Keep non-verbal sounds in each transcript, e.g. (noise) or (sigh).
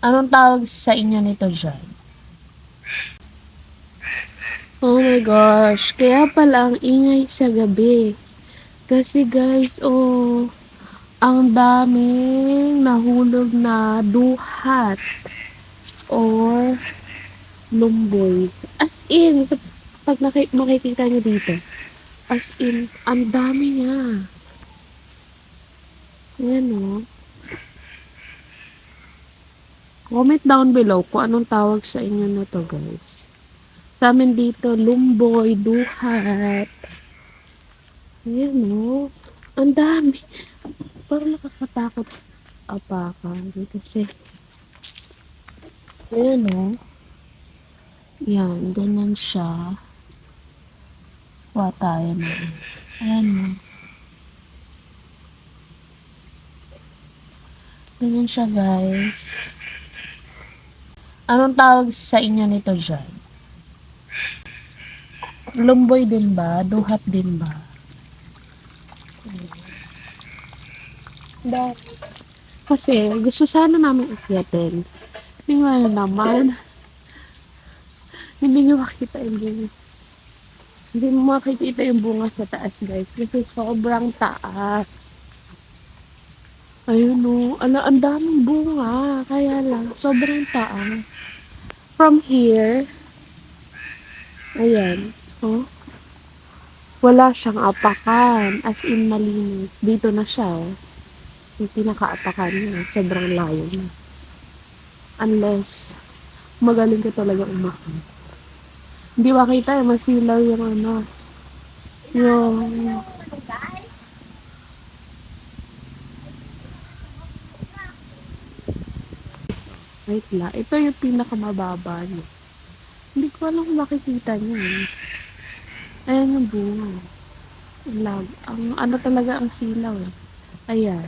Anong tawag sa inyo nito dyan? Oh my gosh, kaya pala ang ingay sa gabi. Kasi guys, oh, ang daming nahulog na duhat or lumboy. As in, pag makikita nyo dito, as in, ang dami niya. Ayan oh. Comment down below kung anong tawag sa inyo na to guys. Sa amin dito, lumboy, duhat. Ayan o. Ang dami. Parang nakakatakot apakan. Kasi, ayan o. Yan, ganyan siya. Kuha tayo na. Ayan o. Ganyan siya guys. Anong tawag sa inyo nito dyan? Lumboy din ba? Duhat din ba? Da. Kasi gusto sana namin akyatin. Tingnan naman. Hindi nyo makita yung bunga. Hindi mo makikita yung bunga sa taas guys. Kasi sobrang taas. Ayun o. Ala, ang daming bunga. Kaya lang, sobrang taas. From here, ayan, oh, wala siyang apakan. As in, malinis. Dito na siya, oh. Yung pinaka-apakan niya. Sobrang layo na. Unless, magaling ka talaga umakan. Hindi makita, eh, masilaw yung ano, yung Wait lang. Ito yung pinakamababa niya. Hindi ko alam kung makikita niyo. eh. Ayan yung bunga. Lag. Ang ano talaga ang silaw eh. Ayan.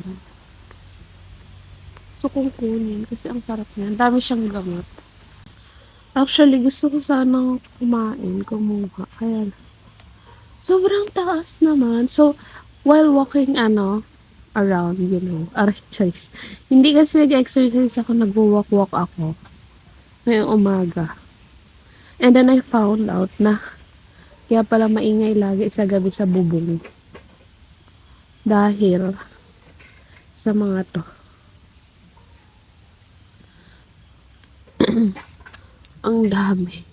So kung kunin kasi ang sarap niya. Ang dami siyang gamot. Actually, gusto ko sanang kumain, kumuha. Kaya sobrang taas naman. So, while walking, ano, around, you know, exercise. Hindi kasi nag-exercise ako, nag-walk-walk ako ngayong umaga. And then I found out na kaya pala maingay lagi sa gabi sa bubong. Dahil sa mga to. (clears throat) Ang dami.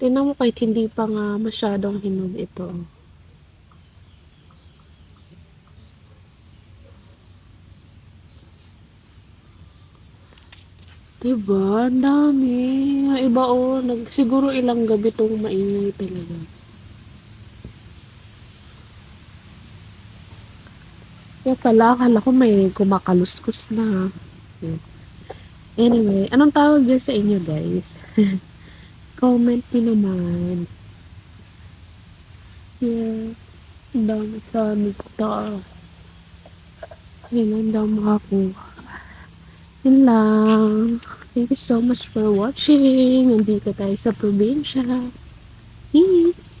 Tingnan mo kahit hindi pa nga masyadong hinog ito. Diba? Ang dami. Ang Iba oh, nag, siguro ilang gabi itong maingay talaga. Kaya pala, akala ko may kumakaluskus na. Anyway, anong tawag dyan sa inyo guys? (laughs) Comment nyo naman. Yeah. Ang dami sa amin star. Kailan daw makakuha. Yun lang. Thank you so much for watching. Nandito tayo sa probinsya. Hihi.